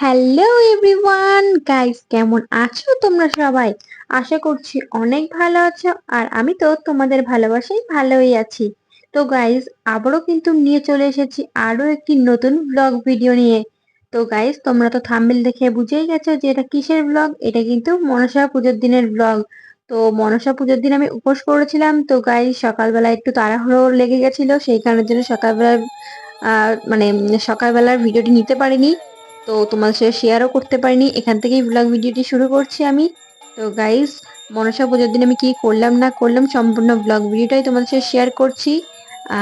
Hello everyone guys কেমন আছো তোমরা সবাই? আশা করছি অনেক ভালো আছো আর আমি তো তোমাদের ভালোবাসাই ভালোই আছি। তো গাইস আবারও কিন্তু নিয়ে চলে এসেছি আরও একটি নতুন ব্লগ ভিডিও নিয়ে। তো গাইস তোমরা তো থাম্বনেল দেখে বুঝেই গেছো যে এটা কিসের ব্লগ এটা কিন্তু মনসা পুজোর দিনের ব্লগ তো মনসা পুজোর দিন আমি উপোস করেছিলাম। তো গাইস সকালবেলা একটু তাড়াহুড়ো লেগে গেছিল, সেই কারণের জন্য সকালবেলা মানে সকালবেলার ভিডিওটি নিতে পারিনি। তো তোমার সাথে শেয়ারও করতে পারিনি। এখান থেকেই ব্লগ ভিডিওটি শুরু করছি আমি। তো গাইস মনসা পুজোর দিন আমি কি করলাম, না করলাম, সম্পূর্ণ ব্লগ ভিডিওটাই তোমাদের সাথে শেয়ার করছি।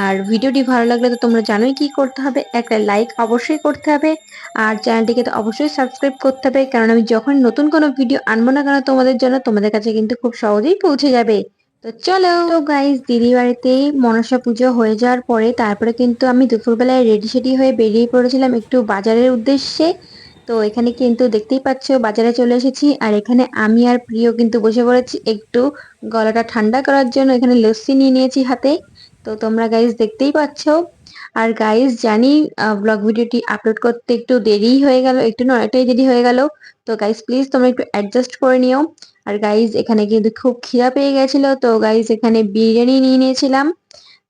আর ভিডিওটি ভালো লাগলে তো তোমরা জানোই কি করতে হবে। একটা লাইক অবশ্যই করতে হবে। আর চ্যানেলটিকে তো অবশ্যই সাবস্ক্রাইব করতে হবে। কারণ আমি যখন নতুন কোনো ভিডিও আনব না কেন, তোমাদের জন্য তোমাদের কাছে কিন্তু খুব সহজেই পৌঁছে যাবে। তো চলো। তো গাইস দিদি বাড়িতে মনসা পুজো হয়ে যাওয়ার পরে তারপরে কিন্তু আমি দুপুরবেলায় রেডি সেডি হয়ে বেরিয়ে পড়েছিলাম একটু বাজারের উদ্দেশ্যে। তো এখানে কিন্তু দেখতেই পাচ্ছ বাজারে চলে এসেছি। আর এখানে আমি আর প্রিয় কিন্তু বসে পড়েছি একটু গলাটা ঠান্ডা করার জন্য। এখানে লস্যি নিয়ে নিয়েছি হাতে। তো তোমরা গাইস দেখতেই পাচ্ছ। আর গাইস জানি ব্লগ ভিডিওটি আপলোড করতে একটু দেরি হয়ে গেল, একটু নয়টাই দেরি হয়ে গেল। তো গাইস প্লিজ তোমরা একটু অ্যাডজাস্ট করে নিও। আর গাইজ এখানে কিন্তু খুব খিদা পেয়ে গেছিল, তো গাইজ এখানে বিরিয়ানি নিয়ে নিয়েছিলাম।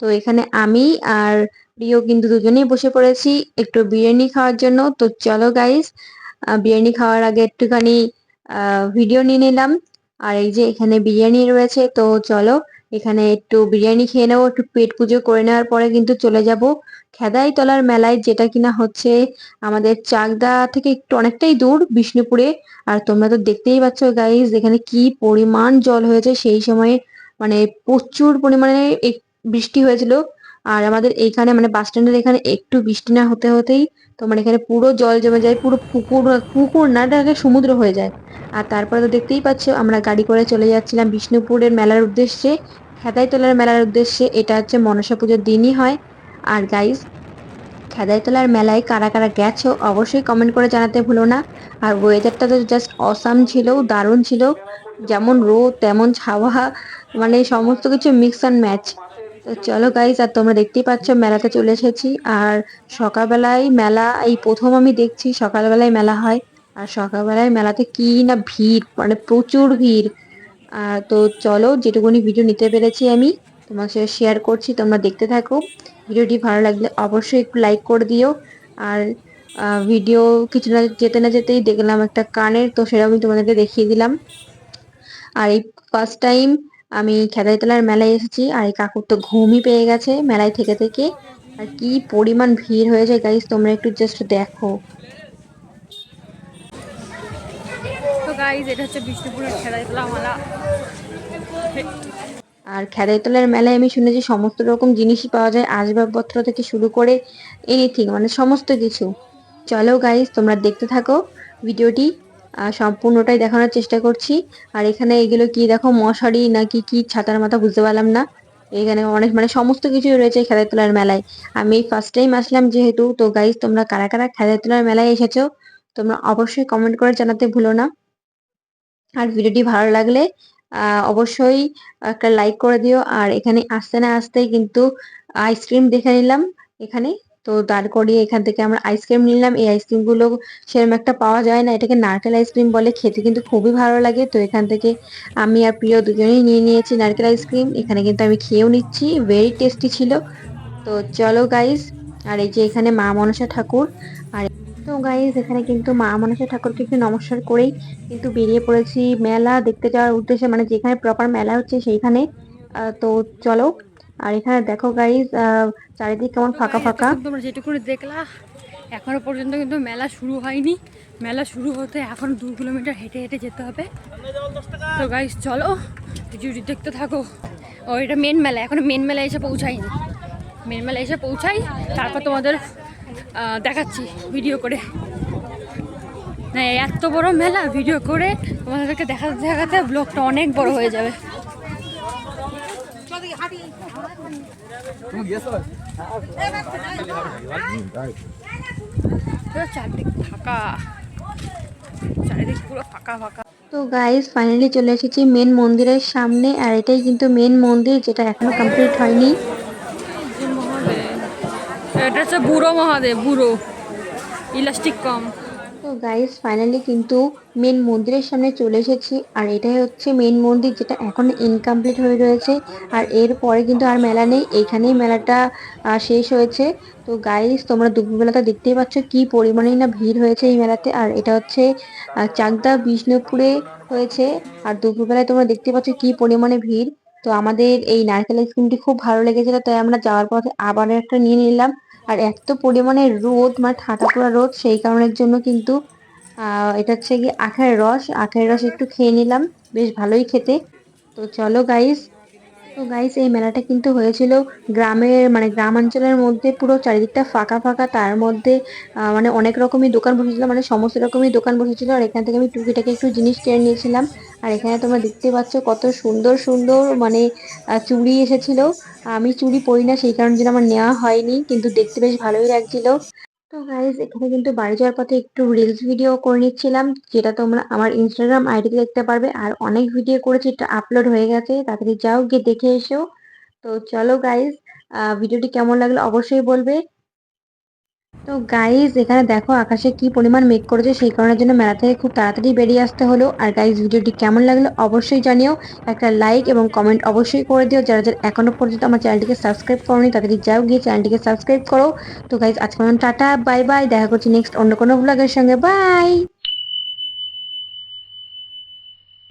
তো এখানে আমি আর প্রিয় কিন্তু দুজনেই বসে পড়েছি একটু বিরিয়ানি খাওয়ার জন্য। তো চলো গাইজ বিরিয়ানি খাওয়ার আগে একটুখানি ভিডিও নিয়ে নিলাম। আর এই যে এখানে বিরিয়ানি রয়েছে, তো চলো এখানে একটু বিরিয়ানি খেয়ে নেব, একটু পেট পুজো করে নেওয়ার পরে কিন্তু চলে যাব খেদাই তলার মেলায়, যেটা কিনা হচ্ছে আমাদের চাকদা থেকে একটু অনেকটাই দূর বিষ্ণুপুরে। আর তোমরা তো দেখতেই পাচ্ছ গাইজ এখানে কি পরিমাণ জল হয়েছে, সেই সময়ে মানে প্রচুর পরিমাণে বৃষ্টি হয়েছিল। আর আমাদের এইখানে মানে বাস স্ট্যান্ডের এখানে একটু বৃষ্টি না হতে হতেই তোমার এখানে পুরো জল জমে যায়, পুরো পুকুর পুকুর না, সমুদ্র হয়ে যায়। আর তারপরে তো দেখতেই পাচ্ছ, আমরা গাড়ি করে চলে যাচ্ছিলাম বিষ্ণুপুরের মেলার উদ্দেশ্যে, খেদাইতলার মেলার উদ্দেশ্যে। এটা হচ্ছে মনসা পুজোর দিনই হয়। আর গাইজ খেদাইতলার মেলায় কারা কারা গেছো অবশ্যই কমেন্ট করে জানাতে ভুলো না। আর ওয়েদারটা তো জাস্ট অসাম ছিল, দারুণ ছিল। যেমন রোদ, তেমন ছাওয়া মানে সমস্ত কিছু মিক্স অ্যান্ড ম্যাচ তো চলো গাইজ আর তোমরা দেখতেই পাচ্ছ, মেলাতে চলে এসেছি। আর সকালবেলায় মেলা, এই প্রথম আমি দেখছি, সকালবেলায় মেলা হয়। আর সকালবেলায় মেলাতে কি না ভিড় মানে প্রচুর ভিড়। তো চলো, যেটুকুনি ভিডিও নিতে পেরেছি আমি, তোমার সাথে শেয়ার করছি, তোমরা দেখতে থাকো। ভিডিওটি ভালো লাগলে অবশ্যই একটু লাইক করে দিও। আর ভিডিও কিছু না যেতে না যেতেই দেখলাম একটা কানের, তো সেটা আমি তোমাদেরকে দেখিয়ে দিলাম। আর এই ফার্স্ট টাইম আমি খেদাইতলার মেলায় এসেছি, আর এই কাকুর তো ঘুমই পেয়ে গেছে মেলায় থেকে থেকে। আর কি পরিমাণ ভিড় হয়েছে গাইস তোমরা একটু জাস্ট দেখো। গাইজ এটা হচ্ছে বিষ্ণুপুরের আর খেদাইতলার মেলায় আমি শুনেছি সমস্ত রকম জিনিসই পাওয়া যায়, আসবাবপত্র থেকে শুরু করে এনিথিং মানে সমস্ত কিছু। চলো গাইজ তোমরা দেখতে থাকো ভিডিওটি সম্পূর্ণটাই দেখানোর চেষ্টা করছি। আর এখানে এগুলো কি দেখো, মশারি নাকি কি ছাতার মাথা বুঝতে পারলাম না। এখানে অনেক মানে সমস্ত কিছুই রয়েছে খেলাধুলার মেলায়। আমি ফার্স্ট টাইম আসলাম যেহেতু, তো গাইজ তোমরা কারা কারা খেলাধুলার মেলায় এসেছ, তোমরা অবশ্যই কমেন্ট করে জানাতে ভুলো না। আর ভিডিওটি ভালো লাগলে অবশ্যই একটা লাইক করে দিও। আর এখানে আসতে না আসতেই কিন্তু আইসক্রিম দেখে নিলাম এখানে। তো দাঁড় করিয়ে এখান থেকে আমরা আইসক্রিম নিলাম। এই আইসক্রিমগুলো সেরকম একটা পাওয়া যায় না। এটাকে নারকেল আইসক্রিম বলে। খেতে কিন্তু খুবই ভালো লাগে। তো এখান থেকে আমি আর প্রিয় দুজনেই নিয়ে নিয়েছি নারকেল আইসক্রিম এখানে কিন্তু আমি খেয়েও নিচ্ছি। ভেরি টেস্টি ছিল। তো চলো গাইস আর এই যে এখানে মা মনসা ঠাকুর, আর তো গাইজ এখানে কিন্তু মা মনসা ঠাকুরকে একটু নমস্কার করেই কিন্তু বেরিয়ে পড়েছি মেলা দেখতে যাওয়ার উদ্দেশ্যে মানে যেখানে প্রপার মেলা হচ্ছে সেইখানে। তো চলো আর এখানে দেখো গাইজ চারিদিক কেমন ফাঁকা ফাঁকা। তোমরা যেটুকু দেখলা এখনও পর্যন্ত কিন্তু মেলা শুরু হয়নি। মেলা শুরু হতে এখন দু কিলোমিটার হেঁটে হেঁটে যেতে হবে। তো গাইজ চলো ভিডিওটি দেখতে থাকো। ও এটা মেন মেলা এখন মেন মেলা এসে পৌঁছায়নি মেন মেলা এসে পৌঁছাই তারপর তোমাদের দেখাচ্ছি ভিডিও করে। না এত বড় মেলা ভিডিও করে তোমাদেরকে দেখাতে দেখাতে ব্লগটা অনেক বড় হয়ে যাবে। চারদিক ফাঁকা। চারিদিক পুরো ফাঁকা ফাঁকা। তো গাইস ফাইনালি চলে এসেছি মেন মন্দিরের সামনে আর এটাই কিন্তু মেন মন্দির যেটা এখনও কমপ্লিট হয়নি। এটা হচ্ছে বুড়ো মহাদেব, বুড়ো। ইলাস্টিক কম। তো গাইস ফাইনালি কিন্তু মেন মন্দিরের সামনে চলে এসেছি। আর এটাই হচ্ছে মেন মন্দির যেটা এখন ইনকমপ্লিট হয়ে রয়েছে। আর এর পরে কিন্তু আর মেলা নেই। এইখানেই মেলাটা শেষ হয়েছে। তো গাইস তোমরা দুপুরবেলাটা দেখতেই পাচ্ছ কি পরিমাণে না ভিড় হয়েছে এই মেলাতে। আর এটা হচ্ছে চাকদা বিষ্ণুপুরে হয়েছে। আর দুপুরবেলায় তোমরা দেখতে পাচ্ছ কি পরিমাণে ভিড়। তো আমাদের এই নারকেল আইসক্রিমটি খুব ভালো লেগেছিল, তাই আমরা যাওয়ার পথে আবার একটা নিয়ে নিলাম। আর এত পরিমাণে রোদ মানে ঠাটা পোড়া রোদ, সেই কারণের জন্য কিন্তু এটা হচ্ছে কি আখের রস। আখের রস একটু খেয়ে নিলাম। বেশ ভালোই খেতে। তো চলো গাইস তো গাইস এই মেলাটা কিন্তু হয়েছিল গ্রামের মানে গ্রামাঞ্চলের মধ্যে পুরো চারিদিকটা ফাঁকা ফাঁকা। তার মধ্যে মানে অনেক রকমই দোকান বসেছিল মানে সমস্ত রকমই দোকান বসেছিল। আর এখান থেকে আমি টুকিটাকি একটু জিনিস কিনে নিয়েছিলাম। আর এখানে তোমরা দেখতে পাচ্ছ কত সুন্দর সুন্দর মানে চুড়ি এসেছিল। আমি চুড়ি পরি না, সেই কারণে আমার নেওয়া হয়নি, কিন্তু দেখতে বেশ ভালোই লাগছিল। তো গাইজ এখানে কিন্তু বাড়ি যাওয়ার পথে একটু রিলস ভিডিও করে নিচ্ছিলাম, যেটা তোমরা আমার ইনস্টাগ্রাম আইডিতে দেখতে পারবে। আর অনেক ভিডিও করেছি, এটা আপলোড হয়ে গেছে। তাড়াতাড়ি যাও, গিয়ে দেখে এসো। তো চলো গাইজ ভিডিওটি কেমন লাগল অবশ্যই বলবে। তো গাইজ এখানে দেখো আকাশে কি পরিমাণ মেঘ করেছে, সেই কারণের জন্য মেলা থেকে খুব তাড়াতাড়ি বেরিয়ে আসতে হলো। আর গাইজ ভিডিওটি কেমন লাগল অবশ্যই জানিও। একটা লাইক এবং কমেন্ট অবশ্যই করে দিও। যারা যারা এখনও পর্যন্ত আমার চ্যানেলটিকে সাবস্ক্রাইব করোনি তাড়াতাড়ি যাও গিয়ে চ্যানেলটিকে সাবস্ক্রাইব করো। তো গাইজ আজকে টাটা বাই বাই দেখা করছি নেক্সট অন্য কোনো ব্লগের সঙ্গে। বাই